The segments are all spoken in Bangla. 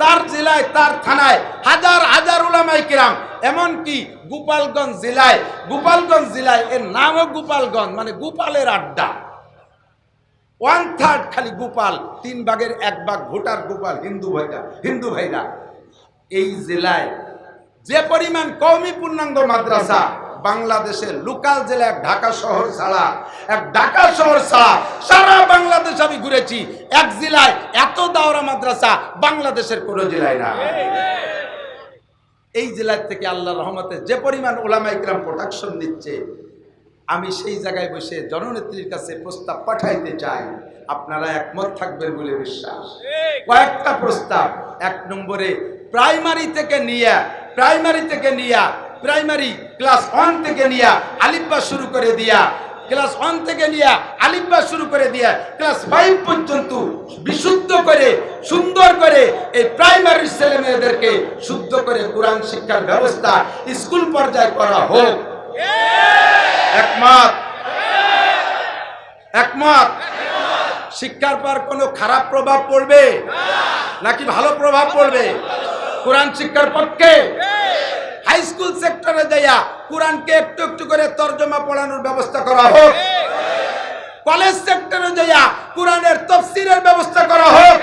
তার জেলায়, তার থানায় হাজার হাজার উলামাই কিরাম। এমনকি গোপালগঞ্জ জেলায় গোপালগঞ্জ জেলায় এর নামও গোপালগঞ্জ মানে গোপালের আড্ডা। ওয়ান থার্ড খালি গোপাল, তিন ভাগের এক ভাগ ভোটার গোপাল, হিন্দু ভাইরা হিন্দু ভাইরা। এই জেলায় যে পরিমাণ কৌমি পূর্ণাঙ্গ মাদ্রাসা বাংলাদেশের লোকাল জেলা এক ঢাকা শহর ছাড়া, এক ঢাকা শহর ছাড়া সারা বাংলাদেশ আমি ঘুরেছি। এক জেলায় এত দাওরা মাদ্রাসা বাংলাদেশের কোনো জেলায় না। এই জেলার থেকে আল্লাহ রহমতে যে পরিমাণ ওলামাইকরাম প্রোটেকশন দিচ্ছে আমি সেই জায়গায় বসে জননেত্রীর কাছে প্রস্তাব পাঠাইতে চাই। আপনারা একমত থাকবেন বলে বিশ্বাস। কয়েকটা প্রস্তাব। এক নম্বরে প্রাইমারি থেকে নিয়ে প্রাইমারি থেকে নিয়ে প্রাইমারি ক্লাস ওয়ান থেকে নিয়ে আলিব্বা শুরু করে দিয়া, ক্লাস ওয়ান থেকে নিয়ে আলিব্বা শুরু করে দিয়া, ক্লাস ফাইভ পর্যন্ত বিশুদ্ধ করে, সুন্দর করে এই প্রাইমারি ছেলে মেয়েদেরকে শুদ্ধ করে কোরআন শিক্ষার ব্যবস্থা স্কুল পর্যায়ে করা হোক। একমত? একমত? শিক্ষার পর কোনো খারাপ প্রভাব পড়বে? নাকি ভালো প্রভাব পড়বে? কোরআন শিক্ষার পক্ষে? হাই স্কুল সেক্টরে যাইয়া কোরআনকে একটু একটু করে তর্জমা পড়ানোর ব্যবস্থা করা হোক। কলেজ সেক্টরে যাইয়া কোরআনের তফসিরের ব্যবস্থা করা হোক।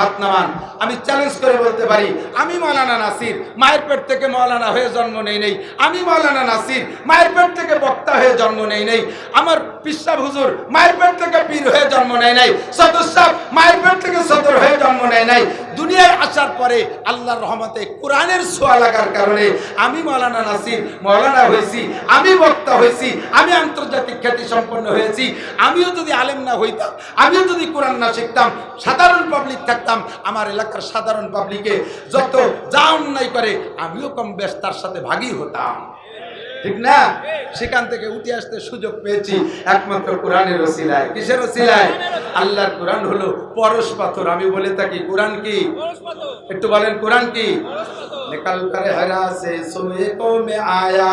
হাত নামান। আমি চ্যালেঞ্জ করে বলতে পারি, আমি মৌলানা নাসির, মায়ের পেট থেকে মৌলানা হয়ে জন্ম নেই নেই। আমি মৌলানা নাসির, মায়ের পেট থেকে বক্তা হয়ে জন্ম নেই নেই। আমার পিসাব হুজুর, মায়ের পেট থেকে পীর হয়ে জন্ম নেয় নাই। সদর সাহ মায়ের পেট থেকে সদর হয়ে জন্ম নেয় নাই। দুনিয়ায় আসার পরে আল্লাহর রহমতে কোরআনের ছোঁয়া লাগার কারণে আমি মৌলানা নাসির মৌলানা হয়েছি, আমি বক্তা হয়েছি, আমি আন্তর্জাতিক খ্যাতি সম্পন্ন হয়েছি, আমিও যদি আলেম না হইতাম, আমিও যদি কোরআন না শিখতাম, সাধারণ পাবলিক থাকতাম, আমার এলাকার সাধারণ পাবলিকে যত যা অন্যায় করে, আমিও কম বেশ তার সাথে ভাগী হতাম। ঠিক না? সেখান থেকে উঠে আসতে সুযোগ পেয়েছি একমাত্র কোরআনের ওসিলায়। কিসের ওসিলায়? আল্লাহর কোরআন হলো পরশ পাথর। আমি বলে থাকি কোরআন কি? একটু বলেন কোরআন কি? কালকারে হারা সে সুমে কমে আয়া।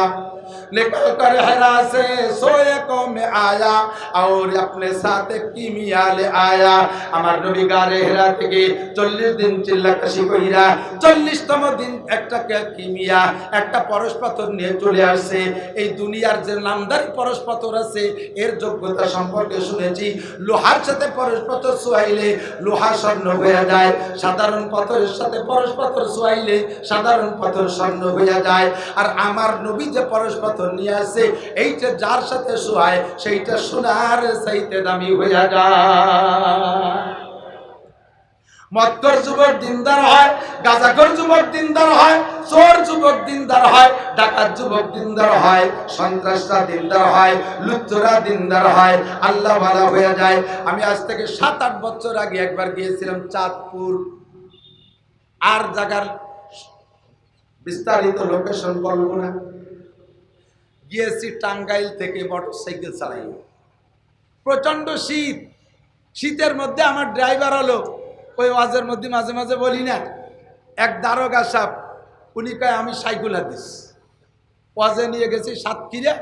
निकल कर हरा से सोए को में आया और अपने साथ किमिया ले आया আমার নবী গারে হেরা থেকে চল্লিশ দিন চিল্লা কাশি কইরা চল্লিশতম দিন একটা কে- কিমিয়া একটা পরশ পাথর নিয়ে চলে আসছে এই দুনিয়ার যে নামদারি পরশ পাথর আছে এর যোগ্যতা সম্পর্কে শুনেছি লোহার সাথে পরশ পাথর সোয়াইলে লোহা স্বর্ণ হয়ে যায় সাধারণ পাথরের সাথে পরশ পাথর সোয়াইলে সাধারণ পাথর স্বর্ণ হয়ে যায় আর আমার নবী যে পরশ পাথর নিয়ে আসে, এইটা যার সাথে সোয়ায় সেইটা সোনার দামি হয়ে যায়। যুবক দিনদার হয় গাজাকর যুবক দিনদার হয়, চোর যুবক দিনদার হয়, ডাকাত যুবক দিনদার হয়, সন্ত্রাসরা দিনদার হয়, লুচ্চরা দিনদার হয়, আল্লাহ ভালো হয়ে যায়। আমি আজ থেকে সাত আট বছর আগে একবার গিয়েছিলাম চাঁদপুর। আর জায়গার বিস্তারিত লোকেশন বলব না। গিয়েছি টাঙ্গাইল থেকে মোটর সাইকেল চালাই। প্রচণ্ড শীত। শীতের মধ্যে আমার ড্রাইভার হলো ওই ওয়াজের মধ্যে মাঝে মাঝে বলি না, এক দারোগা সাপ উনি কয়, আমি সাইকেল হাদিস ওয়াজে নিয়ে গেছি সাতক্ষীরে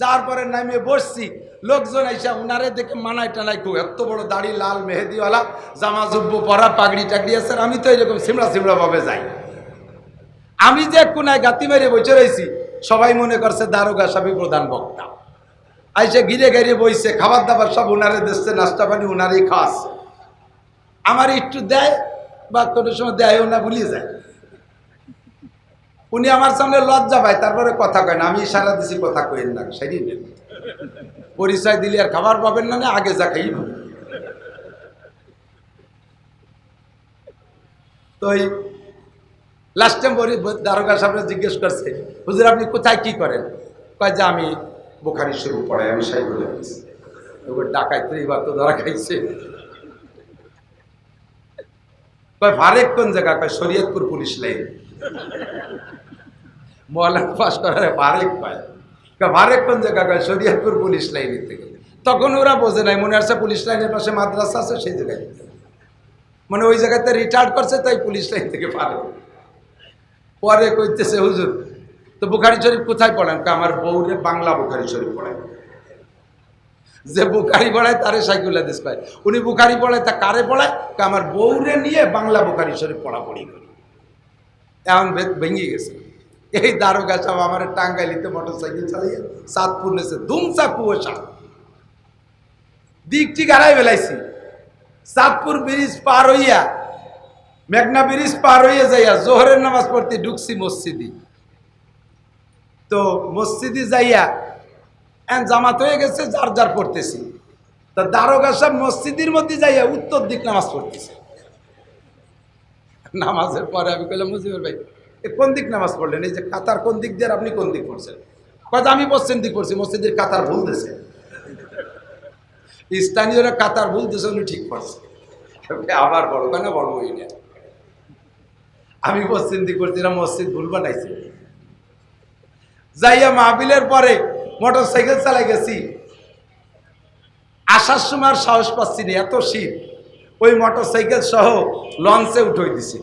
যার পরে নামিয়ে বসছি। লোকজন এসে উনারে দেখে মানায় টানায় খুব এত বড় দাড়ি, লাল মেহেদিওয়ালা, জামা জুব্ব পরা, পাগড়ি টাগড়ি আছে আমি তো এরকম সিমড়া সিমড়া ভাবে যাই। আমি যে কোনায় গাতি মেরে বসে রয়েছি সবাই মনে করছে দারোগা সাহেব প্রধান বক্তা। আইসে গিরে ঘিরে বইছে, খাবার দাবার সব উনারে দিচ্ছে, নাস্তা পানি উনারই খাওয়াচ্ছে। আমার একটু দেয়, বা কোনো সময় দেয়ও না, ভুলিয়ে যায়। উনি আমার সামনে লজ্জা পায়, তারপরে কথা কয় না, আমি সারা দিছি, কথা কইেন না নেন পরিচয় দিলে আর খাবার পাবেন না আগে যা খাই তো লাস্টে বলি দারোগা সামনে জিজ্ঞেস করছে, হুজুর, আপনি কোথায় কি করেন? কয়, যে, আমি বোখারি শুরু পড়াই, আমি সাই বলে এবার ডাকাইতে এবার তো ধরা খাইছে। কয়, ফারেক কোন জায়গা? কয়, শরীয়তপুর পুলিশ লাইন। মহলান পাস করার ফারেক পায়। কয়, ফারেক কোন জায়গা? কয়, শরীয়তপুর পুলিশ লাইনের থেকে। তখন ওরা বোঝে নাই, মনে হচ্ছে পুলিশ লাইনের পাশে মাদ্রাসা আছে, সেই জায়গায়। মানে ওই জায়গাতে রিটায়ার্ড করছে, তাই পুলিশ লাইন থেকে পারে। পরে কইতেছে, হুজুর, তো বুখারি শরীফ কোথায় পড়েন? আমার বউরে বাংলা বুখারি শরীফ পড়েন যে বুখারি পড়ায়, তারে সাইকুল হাদিস পায়। উনি বুখারি পড়ায়, তা কারে পড়ায়? আমার বউরে নিয়ে বাংলা বুখারি শরীফ পড়াপড়ি করি। এমন ভেঙে গেছে। এই দারোগা সব আমার টাঙ্গাইলিতে মোটর সাইকেল চালিয়ে সাতপুর নেছে ধুমসা কুয়াশা। দিকটি গাড়াই বেলাইছি সাতপুর ব্রিজ পার হইয়া মেঘনা ব্রিজ পার হইয়া যাইয়া জোহরের নামাজ পড়তে ঢুকছি মসজিদি। তো মসজিদে যাইয়া জামাত হয়ে গেছে, যার যার পড়তেছি। তা দারোগা সব মসজিদের মধ্যে যাইয়া উত্তর দিক নামাজ পড়তেছে। নামাজের পরে আমি কইলাম মুজিবুর ভাই, এ কোন দিক নামাজ পড়লেন? এই যে কাতার কোন দিক দিয়ে আপনি কোন দিক পড়ছেন? কথা আমি পশ্চিম দিক পড়ছি, মসজিদের কাতার ভুল দিয়েছে। স্থানীয়রা কাতার ভুল দিয়েছে, উনি ঠিক পড়ছে আবার বড় কেন বড় হই না। আমি পশ্চিম দিক করছি, এরা মসজিদ ভুল বানাইছে। যাইয়া মাহবিলের পরে মোটর সাইকেল চালাই গেছি। আসার সময় সাহস পাচ্ছি না, এত শীত। ওই মোটর সাইকেল সহ লঞ্চে উঠে দিছি।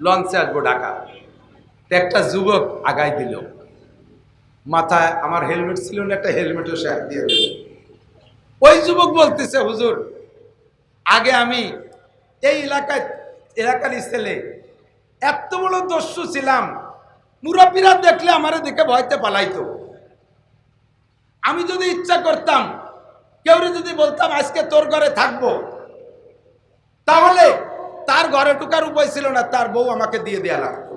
লঞ্চে আসব ঢাকা। একটা যুবক আগাই দিল। মাথায় আমার হেলমেট ছিল না, একটা হেলমেটও সে দিয়ে দিল। ওই যুবক বলতেছে, হুজুর, আগে আমি এই এলাকায়, এলাকার ছেলে এত বড় দস্যু ছিলাম। মুরব্বীরা দেখলে আমার দেখে ভয়তে পালাইতো। আমি যদি ইচ্ছা করতাম কেউ যদি বলতাম, আজকে তোর ঘরে থাকব। তাহলে তার ঘরে ঢুকার উপায় ছিল না, তার বউ আমাকে দিয়ে দেয়া লাগতো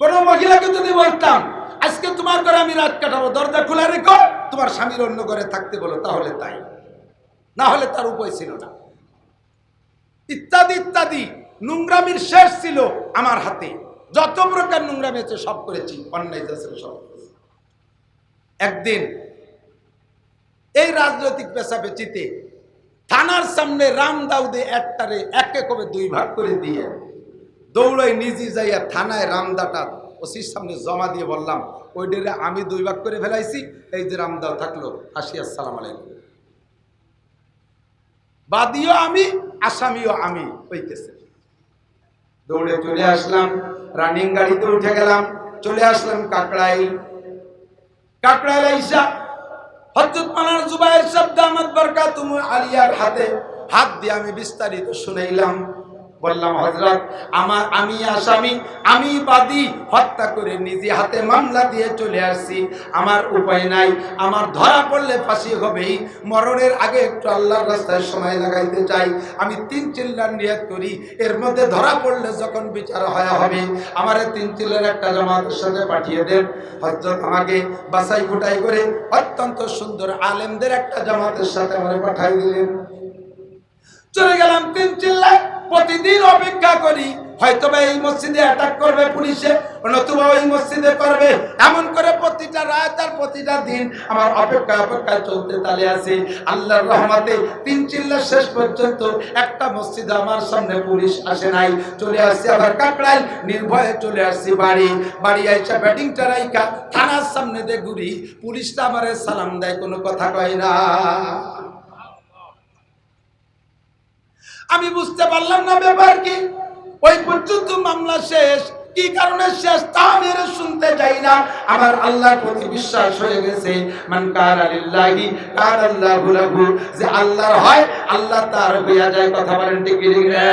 কোন মহিলাকে যদি বলতাম, আজকে তোমার ঘরে আমি রাত কাটাবো, দরজা খোলা রেখো, তোমার স্বামীর অন্য ঘরে থাকতে বলো, তাহলে তাই। না হলে তার উপায় ছিল না। ইত্যাদি ইত্যাদি। নোংরামির শেষ ছিল আমার হাতে। যত প্রকার নোংরামি আছে, সব করেছি। অন্যায় সব একদিন এই রাজনৈতিক পেশা পেশাপেচিতে থানার সামনে রাম দাউদে একটারে একে কবে দুই ভাগ করে দিয়ে দৌড়াই নিজে যাইয়া থানায় রামদাটা ওসির সামনে জমা দিয়ে বললাম ওই ডেরে আমি দুই ভাগ করে ফেলাইছি, এই যে রামদাও থাকল, আসি, আসসালাম আলাইকুম। বাদীও আমি, আসামিও আমি হইতেছে। দৌড়ে চলে আসলাম রানিং গাড়িতে উঠে গেলাম, চলে আসলাম কাকড়াইল। কাকড়াইল আইসা হজরত আলিয়ার হাতে হাত দিয়ে আমি বিস্তারিত শুনাইলাম। বললাম, হজরত, আমার, আমি আসামি, আমি বাদী। হত্যা করে নিজে হাতে মামলা দিয়ে চলে আসছি। আমার উপায় নাই। আমার ধরা পড়লে ফাঁসি হবেই। মরণের আগে একটু আল্লাহর রাস্তায় সময় লাগাইতে চাই। আমি তিন চিল্লার নিয়ত করি। এর মধ্যে ধরা পড়লে যখন বিচার হয়, হবে। আমার তিন চিল্লার একটা জামাতের সাথে পাঠিয়ে দেন। হজরত আমাকে বাসাই ফুটাই করে অত্যন্ত সুন্দর আলেমদের একটা জামাতের সাথে আমার পাঠাই দিলেন। চলে গেলাম তিন চিল্লায়। প্রতিদিন অপেক্ষা করি। হয়তো এই মসজিদে অ্যাটাক করবে পুলিশে, নতুবা ওই মসজিদে করবে। এমন করে প্রতিটা রাত আর প্রতিটা দিন আমার অপেক্ষা অপেক্ষা চলতে তালে আছে। আল্লাহর রহমতে তিন চিল্লার শেষ পর্যন্ত একটা মসজিদে আমার সামনে পুলিশ আসে নাই। চলে আসছে আবার কাকড়াই নির্ভয়ে চলে আসছি বাড়ি। বাড়ি আইসা ব্যাটিংটা রাইকা থানার সামনে দিয়ে ঘুরি। পুলিশটা আমার সালাম দেয়, কোনো কথা কয় না। আমি বুঝতে পারলাম না ব্যাপার কি। ওই পর্যন্ত মামলা শেষ কি কারণে শেষ তা আমি আর শুনতে চাই না? আমার আল্লাহর প্রতি বিশ্বাস হয়ে গেছে। মান কারা লিল্লাহি কার লাহু। যে আল্লাহর হয়, আল্লাহ তার হইয়া যায়। কথা বলেন ঠিক না?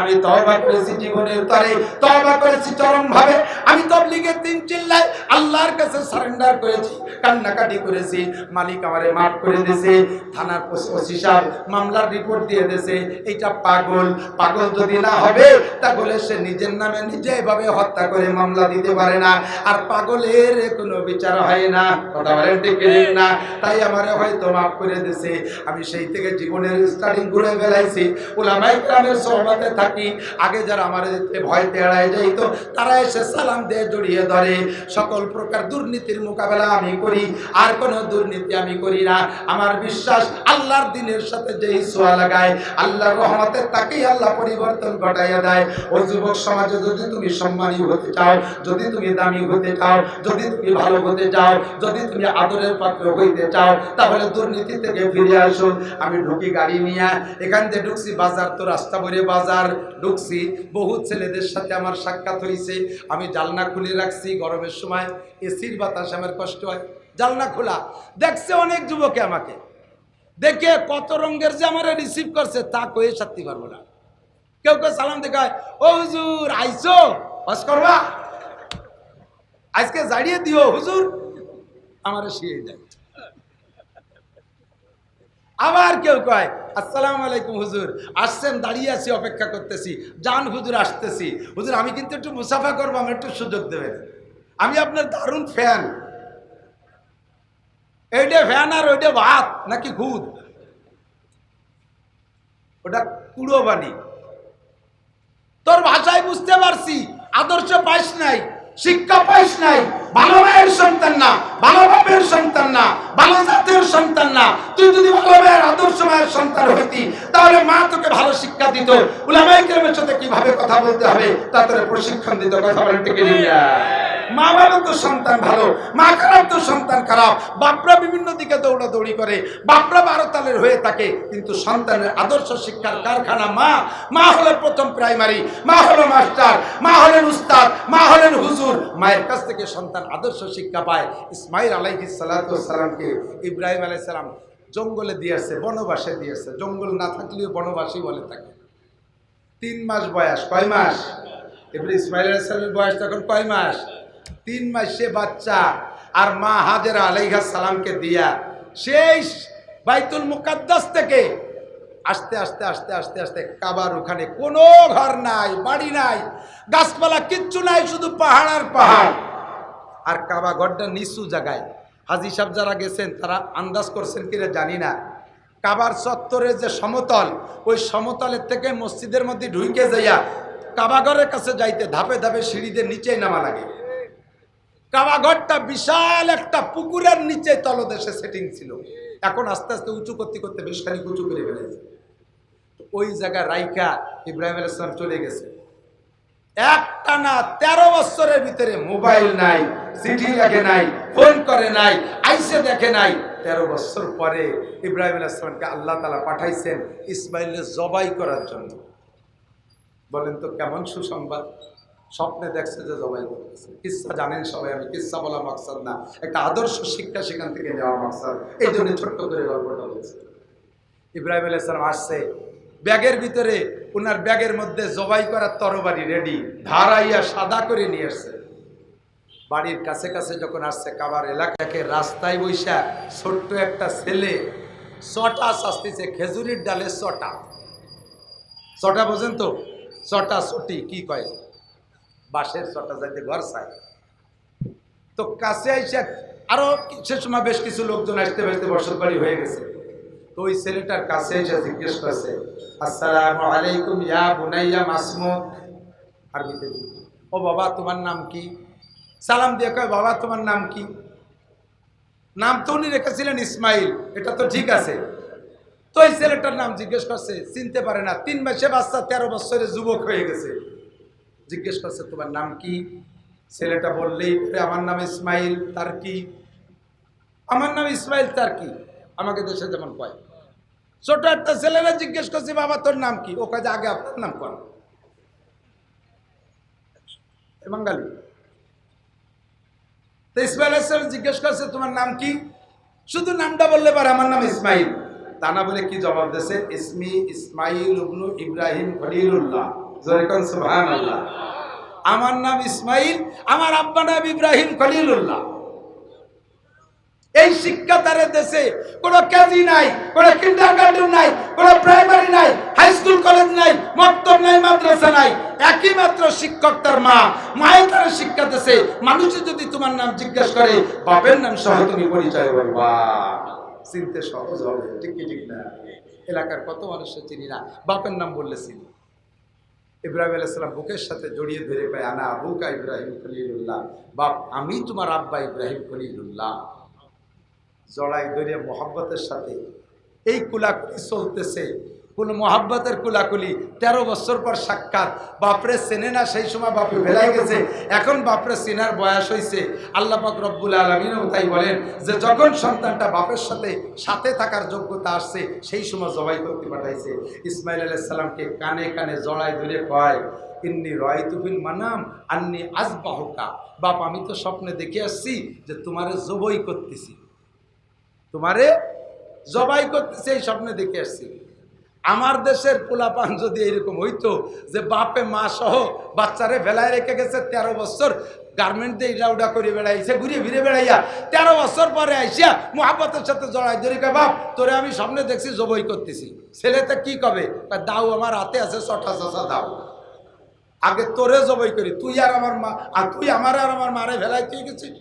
আমি তওবা করেছি জীবনের তরে। তওবা করেছি চরম ভাবে আমি তবলিগের দিন চিল্লাই আল্লাহর কাছে সারেন্ডার করেছি, কান্নাকাটি করেছি। মালিক আমারে মাফ করে দিয়েছে। থানার ওসি সাহেব মামলার রিপোর্ট দিয়ে দিয়েছে। এটা পাগল। পাগল যদি না হবে, তাহলে সে নিজের নামে নিজে এভাবে হত্যা করে মামলা দিতে পারে না, আর পাগলের কোনো বিচার হয় না। কথা বলেন ঠিক না? তাই আমারে হয়তো মাফ করে দিয়েছে আমি সেই থেকে জীবনের স্টার্টিং ঘুরে বেড়াইছি। ওলামাই গ্রামের সহমতে থাকি। আগে যারা আমার ভয়তে এড়ায় যাইতো, তারা এসে সালাম দিয়ে জড়িয়ে ধরে। সকল প্রকার দুর্নীতির মোকাবেলা আমি করি, আর কোনো দুর্নীতি আমি করি না। আমার বিশ্বাস আল্লাহর দিনের সাথে যেই সোয়া লাগায়, আল্লাহর রহমতে তাকেই আল্লাহ পরিবর্তন ঘটাইয়া দেয়। ও যুবক সমাজে যদি তুমি সম্মানী হতে চাও, যদি তুমি দামি হতে চাও, যদি তুমি ভালো হতে চাও, যদি তুমি আদরের পাত্র হইতে চাও, তাহলে দুর্নীতি থেকে ফিরে আসো আমি ঢুকি গাড়ি নিয়ে, এখান থেকে ঢুকছি বাজার, তো রাস্তা ভরে বাজার। ঢুকছি বহু ছেলেদের সাথে আমার সাক্ষাৎ হয়েছে আমি জালনা খুলে রাখছি গরমের সময়, এসির বাতাস আমার কষ্ট হয়। জালনা খোলা, দেখছে অনেক যুবকে আমাকে। দেখে কত রঙের যে আমার রিসিভ করছে, তা কয়ে সারতে পারব না। কেউ কেউ সালাম দেখায় ও হুজুর আইসো বাস করবা? আজকে জাড়িয়ে দিও, হুজুর। আমার শিয়ে দেয়। আবার কেউ কয়, আসসালাম আলাইকুম হুজুর, আসছেন, দাঁড়িয়ে আছি, অপেক্ষা করতেছি। যান, হুজুর, আসতেছি। হুজুর, আমি কিন্তু একটু মুসাফা করব, আমার একটু সুযোগ দেবেন। আমি আপনার দারুণ ফ্যান। এইটা ফ্যান আর ওইটা ভাত নাকি খুদ? ওটা কুড়ো বাণী তোর ভাষায় বুঝতে পারছি। আদর্শ পাইস নাই, শিক্ষা পাইস নাই, ভালো মায়ের সন্তান না, ভালো বাপের সন্তান না, ভালো জাতের সন্তান না। তুই যদি ভালো মায়ের আদর্শ মায়ের সন্তান হইতি, তাহলে মা তোকে ভালো শিক্ষা দিত। উলামাই কেরামের সাথে কীভাবে কথা বলতে হবে, তা প্রশিক্ষণ দিত। কথা বলতে গেলি মা ভালো তো সন্তান ভালো মা খারাপ তো সন্তান খারাপ, বাপরা বিভিন্ন দিকে দৌড়াদৌড়ি করে, বাপরা বারো তালের হয়ে থাকে, কিন্তু সন্তানের আদর্শ শিক্ষার কারখানা মা মা হলেন প্রথম প্রাইমারি, মা হলো মাস্টার, মা হলেন উস্তাদ, মা হলেন হুজুর, মায়ের কাছ থেকে সন্তান আদর্শ শিক্ষা পায়। ইসমাইল আলাইহিস সালামকে ইব্রাহিম আলাইহিস সালাম জঙ্গলে দিয়েছে বনবাসে দিয়েছে জঙ্গল না থাকলেও বনবাসী বলে থাকে। তিন মাস বয়স, কয় মাস? এবারে ইসমাইল আলাইসালামের বয়স তখন কয় মাস? তিন মাস বাচ্চা আর মা হাজেরা আলাইহা সালামকে দিয়া সেই বাইতুল মুকাদ্দাস থেকে আস্তে আস্তে আস্তে আস্তে আস্তে কাবার ওখানে কোনো ঘর নাই, বাড়ি নাই, গাছপালা কিচ্ছু নাই, শুধু পাহাড় আর পাহাড়। আর কাবা ঘরটা নিচু জায়গায়। হাজি সাহেব যারা গেছেন, তারা আন্দাজ করছেন কিনা জানি না। কাবার চত্বরের যে সমতল, ওই সমতলের থেকে মসজিদের মধ্যে ঢুকে যাইয়া কাবাঘরের কাছে যাইতে ধাপে ধাপে সিঁড়িদের নিচেই নামা লাগে। কাবাঘরটা বিশাল একটা পুকুরের নিচে তলদেশে সেটিং ছিল। এখন আস্তে আস্তে উঁচু করতে করতে বেশ খানিক উঁচু করে ফেলেছে। ওই জায়গায় রাইকা ইব্রাহিম আল ইসলাম চলে গেছে। একটা না তেরো বছরের ভিতরে মোবাইল নাই চিঠি লেখে নাই, ফোন করে নাই, আইসে দেখে নাই। তেরো বছর পরে ইব্রাহিম আলাইসলামকে আল্লাহ তালা পাঠাইছেন ইসমাইলের জবাই করার জন্য। বলেন তো কেমন সুসংবাদ? স্বপ্নে দেখছে যে জবাই করতেছে। কিসা জানেন সবাই আমি, কিসা বলা মাকসাদ না। একটা আদর্শ শিক্ষা সেখান থেকে নেওয়া মাকসাদ। এই জন্য ছোট্ট করে গল্পটা বলছে। ইব্রাহিম আলাইসালাম আসছে, ব্যাগের ভিতরে ওনার ব্যাগের মধ্যে জবাই করার তরবারি রেডি ধারাইয়া সাদা করে নিয়ে আসছে। বাড়ির কাছে কাছে যখন আসছে, কাবার এলাকাকে রাস্তায় বৈশা ছোট্ট একটা ছেলে চটা শাস্তিছে, খেজুরির ডালে চটা চটা বোঝেন তো? চটা চটি কি কয়? বাঁশের চটা যাইতে ঘর চায়। তো কাছে আইসা আরও সে সময় বেশ কিছু লোকজন আসতে আসতে বসত বাড়ি হয়ে গেছে। তো ওই ছেলেটার কাছে এসে জিজ্ঞেস করছে, আসসালামু আলাইকুম ইয়া বুনাইয়া মাসমুক আরবিতে ও বাবা, তোমার নাম কি? সালাম দিয়ে কয়, বাবা, তোমার নাম কি? নাম তো উনি রেখেছিলেন ইসমাইল, এটা তো ঠিক আছে। তো এই ছেলেটার নাম জিজ্ঞেস করছে, চিনতে পারে না, তিন মাসে বাচ্চা তেরো বছরের যুবক হয়ে গেছে। জিজ্ঞেস করছে, তোমার নাম কি? ছেলেটা বললেই আমার নাম ইসমাইল, তার কি? আমার নাম ইসমাইল, তার কি? আমাকে দেশে যেমন কয়। ছোট একটা ছেলেরা জিজ্ঞেস করছে, বাবা, তোর নাম কি? ও কাজে আগে আপনার নাম কর তো ইসমাইল আসসালাম জিজ্ঞেস করছে, তোমার নাম কি? শুধু নামটা বললে পারে, আমার নাম ইসমাইল। তা না বলে কি জবাব দিয়েছে? ইসমি ইসমাইল উবনু ইব্রাহিম খলিলুল্লাহ। আমার নাম ইসমাইল, আমার আব্বা নাম ইব্রাহিম খলিলুল্লাহ। এই শিক্ষা তার দেশে কোনো কেজি নাই, কোনো কিন্ডার গার্ডেন নাই, কোনো প্রাইমারি নাই, হাই স্কুল, কলেজ নাই, মক্তব নাই, মাদ্রাসা নাই, একই মাত্র শিক্ষক তার মা। মায়ের তার শিক্ষা দেশে মানুষে যদি তোমার নাম জিজ্ঞেস করে, বাপের নাম সহ তুমি পরিচয় বলবা। চিনতে সহজ হবে, ঠিক কি, ঠিক না? এলাকার কত মানুষের চিনি না? বাপের নাম বললে চিনি। ইব্রাহিম আলাইসালাম বুকের সাথে জড়িয়ে ধরে পায় আনা আবুকা ইব্রাহিম খলিলুল্লাহ। বাপ, আমি তোমার আব্বা ইব্রাহিম খলিলুল্লাহ। জড়াই ধরে মোহাম্মতের সাথে, এই কুলাকুলি চলতেছে কোন মহাব্বতের কুলাকুলি। তেরো বছর পর সাক্ষাৎ। বাপরে চেনে না সেই সময় বাপরে ভেলাই গেছে। এখন বাপরে চেনার বয়স হয়েছে আল্লাহ পাক রব্বুল আলমিনও তাই বলেন যে, যখন সন্তানটা বাপের সাথে সাথে থাকার যোগ্যতা আসছে, সেই সময় জবাই করতে পাঠাইছে। ইসমাইল আলাইসাল্লামকে কানে কানে জড়ায় ধরে কয়, ইন্নি রয় তুফিল মানাম, আন্নি আজ আজবাহকা বাপ, আমি তো স্বপ্নে দেখে আসছি যে, তোমারে জবই করতেছি। তোমারে জবাই করতেছি, এই স্বপ্নে দেখে আসছি। আমার দেশের পোলাপান যদি এরকম হইতো যে বাপে, মা সহ বাচ্চারে ভেলায় রেখে গেছে, তেরো বছর গার্মেন্ট দিয়ে ইটা উডা করে বেড়াইছে ঘুরে ফিরে বেড়াইয়া, তেরো বছর পরে আইসিয়া মোহাব্বতের সাথে জড়াই ধরে কয়, বাপ, তোরে আমি সামনে দেখছি, জবই করতেছি। ছেলেতে কি কবে? দাও, আমার হাতে আছে ছটা চষা দাও। আগে তোরে জবই করি, তুই আর আমার মা, আর তুই আমার আর আমার মারে ভেলাই তুই গেছিস?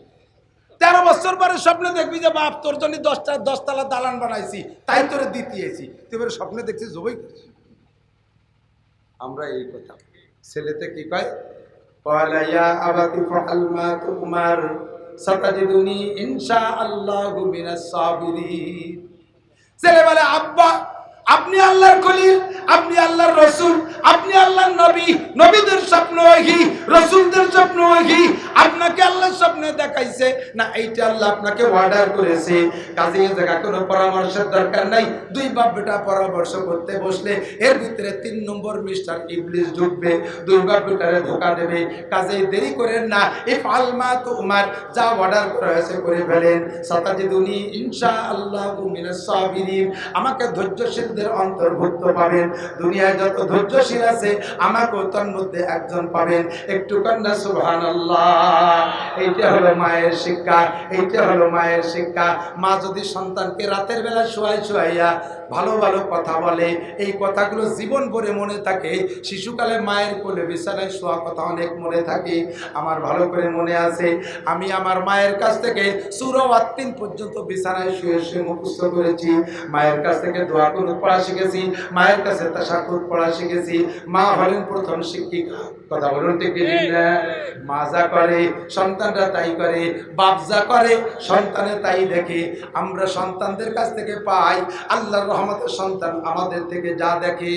তেরো বছর পরে স্বপ্নে দেখবি যে, বাপ, তোর জন্য দশটা, দশতলা দালান বানাইছি, তাই তোরে দিতেছি তুই এবার স্বপ্নে দেখছি জবই করছি। আমরা এই কথা। ছেলেতে কি কয়? আব্বা, আপনি আল্লাহর কলিল আপনি আল্লাহর রসুল, আপনি আল্লাহর নবী, নবীদের স্বপ্ন ওহি, রসুলদের স্বপ্ন ওহি, আপনাকে আল্লাহ স্বপ্নে দেখাইছে। না, এইটা আল্লাহ আপনাকে অর্ডার করেছে। কাজে এই জায়গা কোনো পরামর্শের দরকার নাই। দুই বাপ বেটা পরামর্শ করতে বসলে এর ভিতরে তিন নম্বর মিস্টার ইবলিস ঢুকবে। দুই বাপ বেটারে ধোকা দেবে। কাজে দেরি করেন না। এই পালমা তো উমার যা অর্ডার করা হয়েছে করে ফেলেন। সাতাজিদুনি ইনশা আল্লাহ আমাকে ধৈর্যশীলদের অন্তর্ভুক্ত পাবেন। দুনিয়ায় যত ধৈর্যশীল আছে, আমাকেও তার মধ্যে একজন পাবেন। একটু কন্যা সুবহান এইটা হলো মায়ের শিক্ষা, এইটা হলো মায়ের শিক্ষা। মা যদি সন্তানকে রাতের বেলা শোয়াই শোয়াইয়া ভালো ভালো কথা বলে, এই কথাগুলো জীবন ভরে মনে থাকে। শিশুকালে মায়ের কোলে বিছানায় শোয়া কথা অনেক মনে থাকে। আমার ভালো করে মনে আছে, আমি আমার মায়ের কাছ থেকে সুর আত্মিন পর্যন্ত বিছানায় শুয়ে শুয়ে মুখস্থ করেছি। মায়ের কাছ থেকে দোয়া করে পড়া শিখেছি। মায়ের কাছে তাসাকুত পড়া শিখেছি, মা হলেন প্রথম শিক্ষিকা। কথা বলুন ঠিক? মা যা করে, সন্তানরা তাই করে, বাপ যা করে, সন্তানে তাই দেখে। আমরা সন্তানদের কাছ থেকে পাই, আল্লাহর রহমতের সন্তান আমাদের থেকে যা দেখে।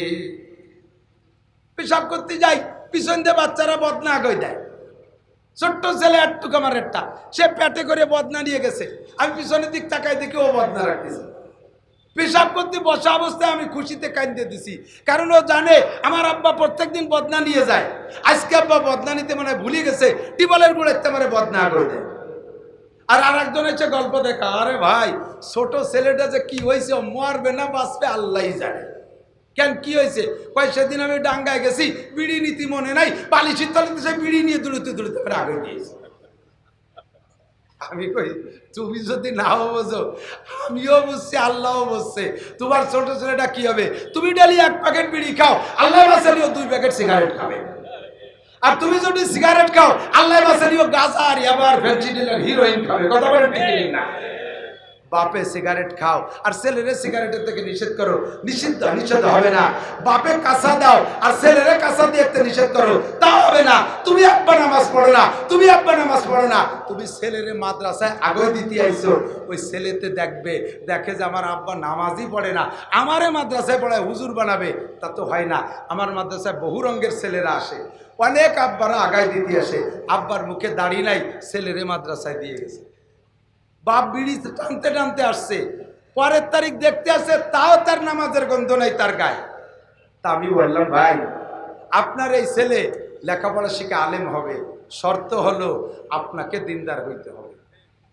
পেশাব করতে যাই, পিছন দিয়ে বাচ্চারা বদনা আগে দেয়? ছোট্ট ছেলে আমার একটা সে পেটে করে বদনা নিয়ে গেছে। আমি পিছনের দিক তাকাই দেখি ও বদনা রাখতেছে। পেশাব করতে, বসা অবস্থায় আমি খুশিতে কান্দে দিছি। কারণ ও জানে আমার আব্বা প্রত্যেকদিন বদনা নিয়ে যায়। আজকে আব্বা বদনা নিতে মানে ভুলে গেছে, টিবলের গুড়াইতে মানে বদনা করে দেয়। আর আর একজন এসে গল্প দেখা, আরে ভাই, ছোট ছেলেটা যে কি হয়েছে মরবে না, বাঁচবে আল্লাহই জানে। কেন কি হয়েছে? কয়, সেদিন আমি ডাঙ্গায় গেছি, বিড়ি নীতি মনে নাই, বালিশির তলাতে সে বিড়ি নিয়ে দূরতে দূরতে আগে গিয়েছে। আমি কই, তুমি যদি নাও বোঝো, আমিও বুঝছি, আল্লাহও বসছে তোমার ছোট ছেলেটা কি হবে? তুমি ডালি এক প্যাকেট বিড়ি খাও আল্লাহ বাসানিও দুই প্যাকেট সিগারেট খাবে। আর তুমি যদি সিগারেট খাও আল্লাহ বাসানিও গাছ আর আবার ফেন্সিডিলের হিরোইন খাবে। কথা বলে না বাপে সিগারেট খাও আর ছেলেরে সিগারেটের থেকে নিষেধ করো। নিষিদ্ধ নিষেধ হবে না। বাপে কাঁচা দাও আর ছেলেরে কাঁচা দিয়ে নিষেধ করো। তা হবে না। তুমি আব্বা নামাজ পড়ো না। তুমি আব্বা নামাজ পড়ো না। তুমি ছেলেরে মাদ্রাসায় আগে দিতে আইছো। ওই ছেলেতে দেখবে, দেখে যে আমার আব্বা নামাজই পড়ে না। আমারে মাদ্রাসায় পড়ায় হুজুর বানাবে। তা তো হয় না। আমার মাদ্রাসায় বহু রঙের ছেলেরা আসে। অনেক আব্বারা আগায় দিতে আসে। আব্বার মুখে দাড়ি নাই, ছেলেরে মাদ্রাসায় দিয়ে গেছে। বাপ বিড়ি টানতে টানতে আসছে। পরের তারিখ দেখতে আসছে তাও তার নামাজের গন্ধ নেই তার গায়ে। তা আমি বললাম, ভাই, আপনার এই ছেলে লেখাপড়া শিখে আলেম হবে। শর্ত হলো আপনাকে দিনদার হইতে হবে।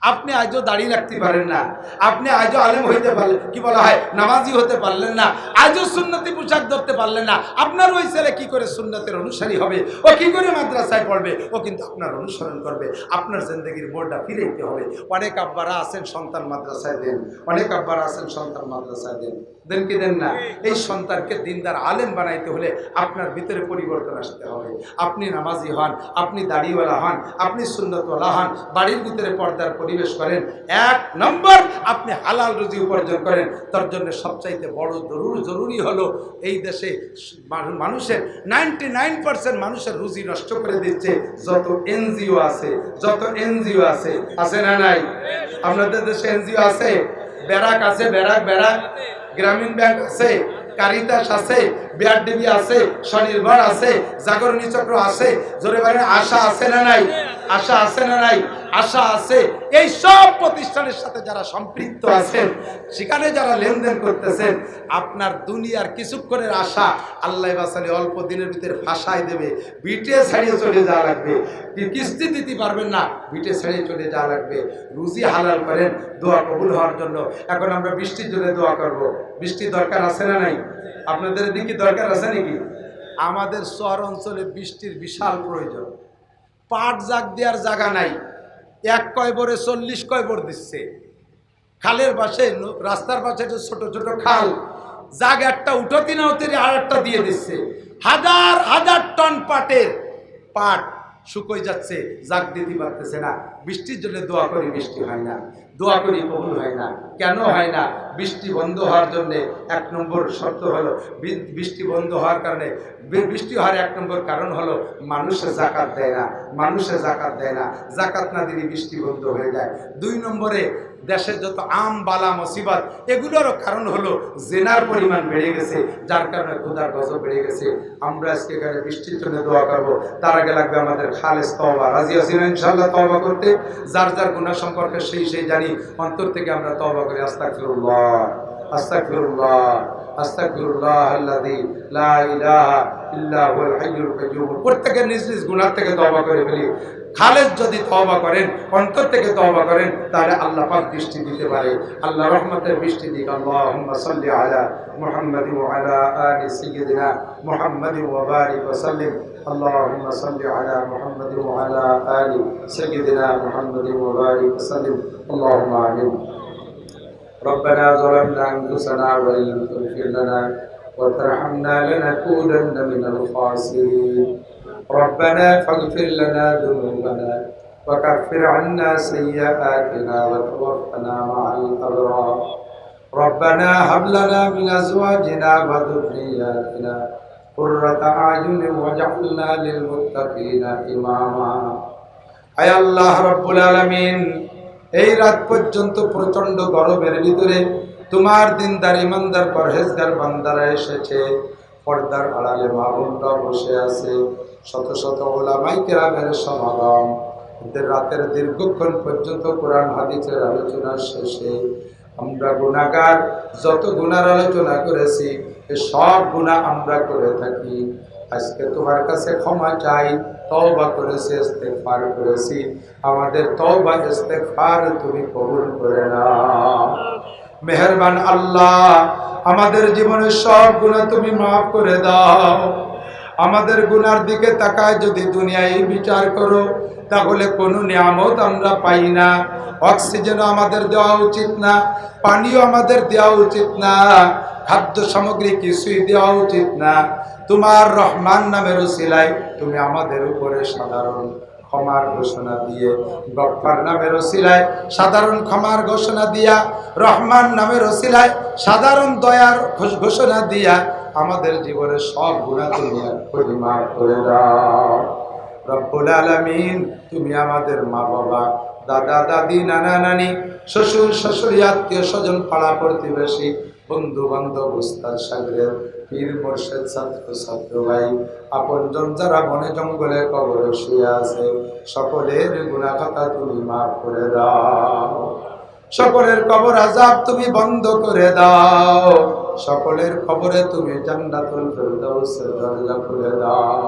আপনি আজও দাঁড়িয়ে রাখতে পারেন না। আপনি আজও আলেম হইতে পারলেন কি বলা হয়? নামাজি হতে পারলেন না। আজও সুন্নতি পোশাক ধরতে পারলেন না। আপনার ওই ছেলে কি করে সুন্নতের অনুসারী হবে? ও কি করে মাদ্রাসায় পড়বে? ও কিন্তু আপনার অনুসরণ করবে। আপনার জিন্দগির মোড়টা ফিরে দিতে হবে। অনেক আব্বারা আছেন, সন্তান মাদ্রাসায় দেন। অনেক আব্বারা আছেন, সন্তান মাদ্রাসায় দেন। দেন কি দেন না? এই সন্তানকে দিনদার আলেম বানাইতে হলে আপনার ভিতরে পরিবর্তন আসতে হবে। আপনি নামাজি হন, আপনি দাড়িওয়ালা হন, আপনি সুন্নতওয়ালা হন, বাড়ির ভিতরে পর্দার পরিবেশ করেন। এক নম্বর, আপনি হালাল রুজি উপার্জন করেন। তার জন্য সবচাইতে বড় জরুরি জরুরি হলো এই দেশে মানুষের নাইনটি নাইন পার্সেন্ট মানুষের রুজি নষ্ট করে দিচ্ছে। যত এনজিও আছে, যত এনজিও আছে আছে না নাই? আপনাদের দেশে এনজিও আছে? ব্যারাক আছে, ব্যারাক ব্যারাক। গ্রামীণ ব্যাংক আছে, কারিতাস আছে বিআরডিবি আছে, স্বনির্ভর আছে, জাগরণী চক্র আছে, জোরে বলেন, আশা আছে না নাই? আশা আছে না নাই? আশা আছে। এই সব প্রতিষ্ঠানের সাথে যারা সম্পৃক্ত আছেন, সেখানে যারা লেনদেন করতেছেন, আপনার দুনিয়ার কিছুক্ষণের আশা আল্লাহ বাসালে অল্প দিনের ভিতরে ফাঁসাই দেবে, বিটে ছাড়িয়ে চলে যাওয়া লাগবে। কিস্তি দিতে পারবেন না, বিটে ছাড়িয়ে চলে যাওয়া লাগবে। রুজি হালাল করেন, দোয়া কবুল হওয়ার জন্য। এখন আমরা বৃষ্টির জন্য দোয়া করব। বৃষ্টি দরকার আছে না নাই? আপনাদের দিকে দরকার আছে নাকি? আমাদের শহর অঞ্চলে বৃষ্টির বিশাল প্রয়োজন। পাট জাগ দেওয়ার জায়গা নাই। এক কয়বরে চল্লিশ কয়বর দিচ্ছে। খালের পাশে রাস্তার পাশে ছোট ছোট খাল, জাগ একটা উঠতি না উঠতে আর একটা দিয়ে দিচ্ছে। হাজার হাজার টন পাটের পাট শুকোয় যাচ্ছে, জাগ দিতে পারতেছে না। বৃষ্টির জন্য দোয়া করি বৃষ্টি হয় না। দোয়া করি কবুল হয় না। কেন হয় না? বৃষ্টি বন্ধ হওয়ার জন্যে এক নম্বর শর্ত হলো বৃষ্টি বন্ধ হওয়ার কারণে বৃষ্টি হওয়ার এক নম্বর কারণ হলো, মানুষে জাকাত দেয় না। মানুষে জাকাত দেয় না। জাকাত না দিলে বৃষ্টি বন্ধ হয়ে যায়। দুই নম্বরে দেশে যত আম, বালা, মুসিবত, এগুলোরও কারণ হলো জেনার পরিমাণ বেড়ে গেছে, যার কারণে ক্ষুধার গজব বেড়ে গেছে। আমরা আজকে এখানে বৃষ্টির জন্য দোয়া করব, তার আগে লাগবে আমাদের খালেস তওবা। রাজি আছি ইনশাল্লাহ তওবা করতে? যার যার গুনাহ সম্পর্কে সেই সেই জানি, অন্তর থেকে আমরা তওবা করি। আস্তাগফিরুল্লাহ আস্তাগফিরুল্লাহ আস্তাগফিরুল্লাহ আল্লাযী লা ইলাহা ইল্লা হুয়াল হাইয়ুল কাইয়্যুম। প্রত্যেকের নিজ নিজ গুনাহ থেকে তওবা করে ফেলি। খালেদ যদি তওবা করেন অন্তর থেকে তওবা করেন তাহলে আল্লাহ পাক দৃষ্টি দিতে পারে আল্লাহ রহমতের বৃষ্টি দিক আল্লাহুম্মা সাল্লি আলা মুহাম্মাদি ওয়া আলা আলি সাইয়্যিদিনা মুহাম্মাদি ওয়া বারিক ওয়া সাল্লিম اللهم صل على محمد وعلى آل سيدنا محمد وبارك وسلم اللهم آمين ربنا ظلمنا أنفسنا وإن لم تغفر لنا وترحمنا لنكونن من الخاسرين ربنا فاغفر لنا ذنوبنا وكفر عنا سيئاتنا وتوفنا مع الأبرار ربنا هب لنا من أزواجنا وذرياتنا قرة أعين واجعلنا للمتقين إماما আয় আল্লাহ রব্বুল আলামিন এই রাত পর্যন্ত প্রচন্ড গরমের ভিতরে তোমার দিনদার ইমানদার পরহেজগার বান্দারা এসেছে পর্দার আড়ালে মা বোনরা বসে আছে শত শত ওলামাই কেরামের সমাগম। রাতের দীর্ঘক্ষণ পর্যন্ত কোরআন হাদিসের আলোচনা শেষে আমরা গুণাগার যত গুণার আলোচনা করেছি সব গুণা আমরা করে থাকি। আজকে তোমার কাছে ক্ষমা চাই, তওবা করেছি, ইস্তেগফার করেছি। আমাদের তওবা, ইস্তেগফার তুমি কবুল করে নাও। মেহেরবান আল্লাহ, আমাদের জীবনের সব গুণা তুমি মাফ করে দাও। আমাদের গুনার দিকে তাকায় যদি দুনিয়ায় বিচার করো, তাহলে কোনো নিয়ামত আমরা পাই না। অক্সিজেনও আমাদের দেওয়া উচিত না, পানিও আমাদের দেওয়া উচিত না, খাদ্য সামগ্রী কিছুই দেওয়া উচিত না। তোমার রহমান নামেরও সিলাই তুমি আমাদের উপরে সাধারণ। ক্ষমার ঘোষণা দিয়ে গফার নামের ওসিলায় সাধারণ ক্ষমার ঘোষণা দিয়া, রহমান নামের ওসিলায় সাধারণ দয়ার ঘোষ- ঘোষণা দিয়া আমাদের জীবনের সব গুণা তুমি পরিমাপ করে রব্বুল আলামিন, তুমি আমাদের মা বাবা দাদা, দাদি, নানা, নানি, শ্বশুর, শাশুড়ি, আত্মীয় স্বজন পাড়া প্রতিবেশী বন্ধু বান্ধব উস্তাদ সাগরের পীর মোর্শেদ ছাত্র ছাত্র ভাই আপনজন যারা বনে জঙ্গলে কবরে শুয়ে আছে, সকলের গুণা কথা তুমি মাফ করে দাও। সকলের কবর আজাব তুমি বন্ধ করে দাও। সকলের খবরে তুমি জান্নাতুল ফেরদাউসের দরজা খুলে দাও।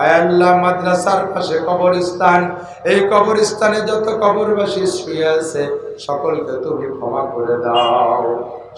আয় আল্লাহ, মাদ্রাসার পাশে কবরস্থান। এই কবরস্থানে যত কবরবাসী শুয়ে আছে, সকলকে তুমি ক্ষমা করে দাও।